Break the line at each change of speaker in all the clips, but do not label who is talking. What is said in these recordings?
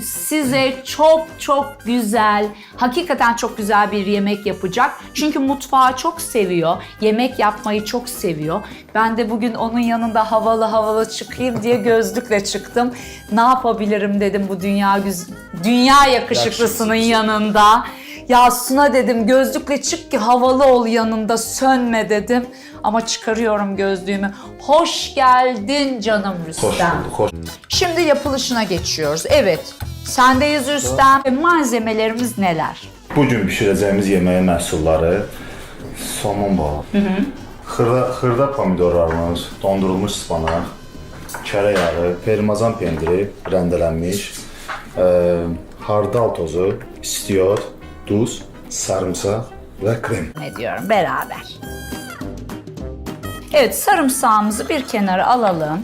Size çok çok güzel, hakikaten çok güzel bir yemek yapacak. Çünkü mutfağı çok seviyor, yemek yapmayı çok seviyor. Ben de bugün onun yanında havalı havalı çıkayım diye gözlükle çıktım. Ne yapabilirim dedim bu dünya dünya yakışıklısının yanında. Ya Suna dedim gözlükle çık ki havalı ol yanında sönme dedim. Ama çıkarıyorum gözlüğümü. Hoş geldin canım Rüstem.
Hoş bulduk. Hoş.
Şimdi yapılışına geçiyoruz. Evet. Sendeyiz Rüstem. Malzemelerimiz neler?
Bugün bişirəcəyimiz yeməyin məhsulları somon balı, xırda, xırda pomidorlarımız, dondurulmuş spanaq, kərə yağı, permazan pendiri rəndələnmiş, ə, hardal tozu, istiyot, duz, sarımsaq və krem.
Ne diyorum beraber. Evet sarımsağımızı bir kenara alalım.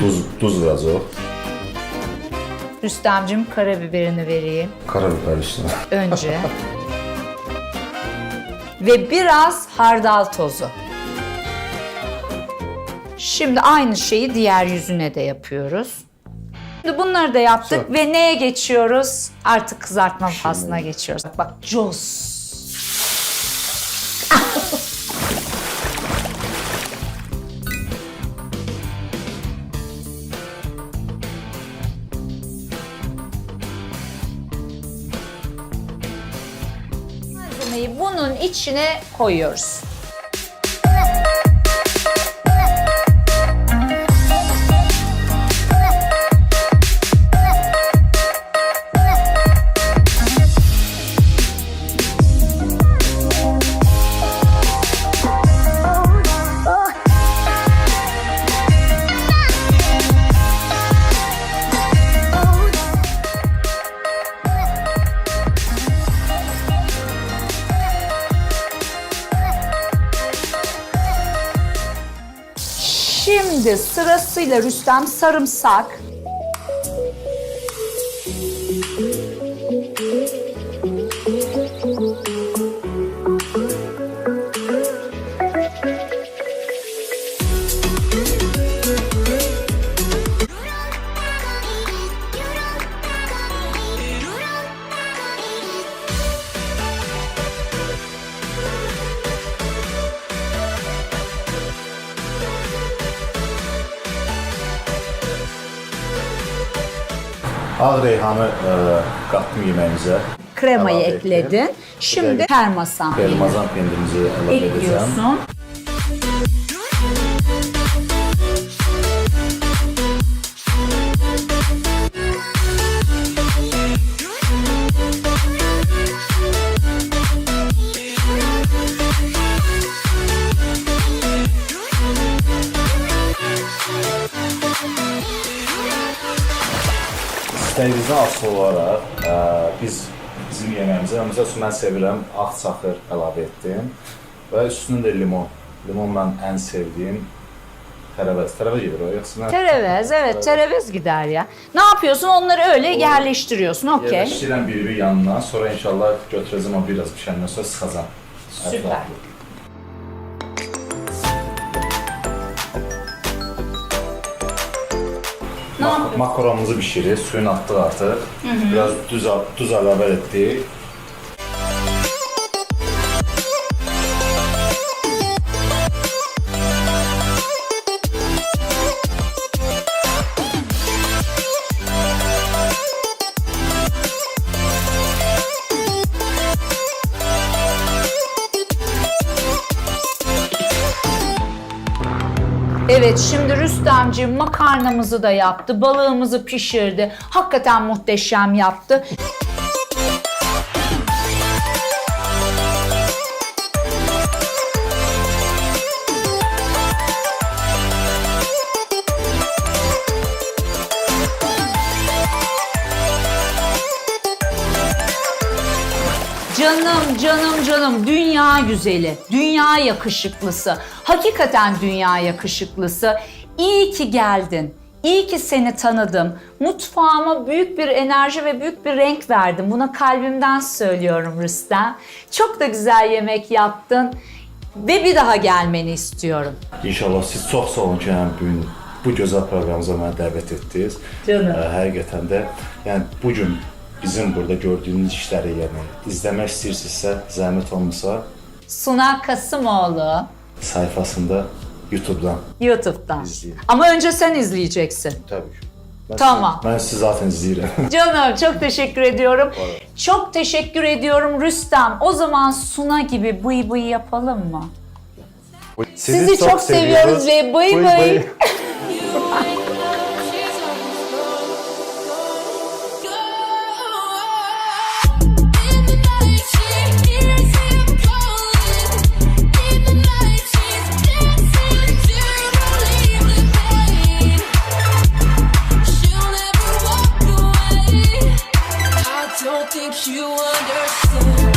Duz, duz vuracaq,
Rüstemcim karabiberini vereyim
karabiber üstünə.
önce. Ve biraz hardal tozu. Şimdi aynı şeyi diğer yüzüne de yapıyoruz. Şimdi bunları da yaptık
Güzel.
ve neye geçiyoruz? Artık kızartma faslına geçiyoruz. Bak bak cos. Malzemeyi bunun içine koyuyoruz. Şimdi sırasıyla Rüstem sarımsak,
Ağ reyhanı ə, qatdım yeməyimizə.
kremayı
Əlavə etdim.
ekledin. Şimdi parmesan peyniri
Permazan pendirimizi əlavə edəcəm.
ekliyorsun.
İstəyinizdən asılı olaraq ə, biz bizim yeməyimizə, məsəl üçün mən sevirəm ağ çaxır əlavə etdim və üstünə də limon. Limon mən ən sevdiyim tərəvəz. Tərəvəz gedir o yoxsa nə?
Terevez, evet terevez gider ya. Ne yapıyorsun? Onları öyle yerleştiriyorsun. Okey.
Yerləşdirirəm bir-bir yanına, sonra inşallah götürəcəm o biraz bişəndən sonra sıxacam.
Süper.
Ətraflı. Makaronumuzu bişirir, suyunu attık artıq. Biraz duz, duz əlavə etdik.
Evet şimdi Rüstemciğim makarnamızı da yaptı, balığımızı pişirdi. Hakikaten muhteşem yaptı. Canım canım canım dünya güzeli, dünya yakışıklısı, hakikaten dünya yakışıklısı. İyi ki geldin. İyi ki seni tanıdım. Mutfağıma büyük bir enerji ve büyük bir renk verdim. Buna kalbimden söylüyorum Rüstem. Çok da güzel yemek yaptın. ve bir daha gelmeni istiyorum.
İnşallah siz çox sağ olun ki, yəni bu gün bu gözəl proqramımıza məni dəvət etdiniz.
Canım.
Ə, Həqiqətən də yəni bu gün bizim burada gördüyünüz işləri yəni izləmək istəyirsinizsə, zəhmət olmasa
Suna Kasımoğlu
sayfasında YouTube-dan
YouTube'dan.
İzleyin.
Ama önce sen izleyeceksin.
təbii ki. Mən
Tamam.
Sizi, mən sizi zaten izləyirəm.
Canım çok teşekkür ediyorum. Çok teşekkür ediyorum Rüstem. O zaman Suna gibi bıy bıy yapalım mı? Sizi çok seviyoruz ve bıy bıy. makes you understand.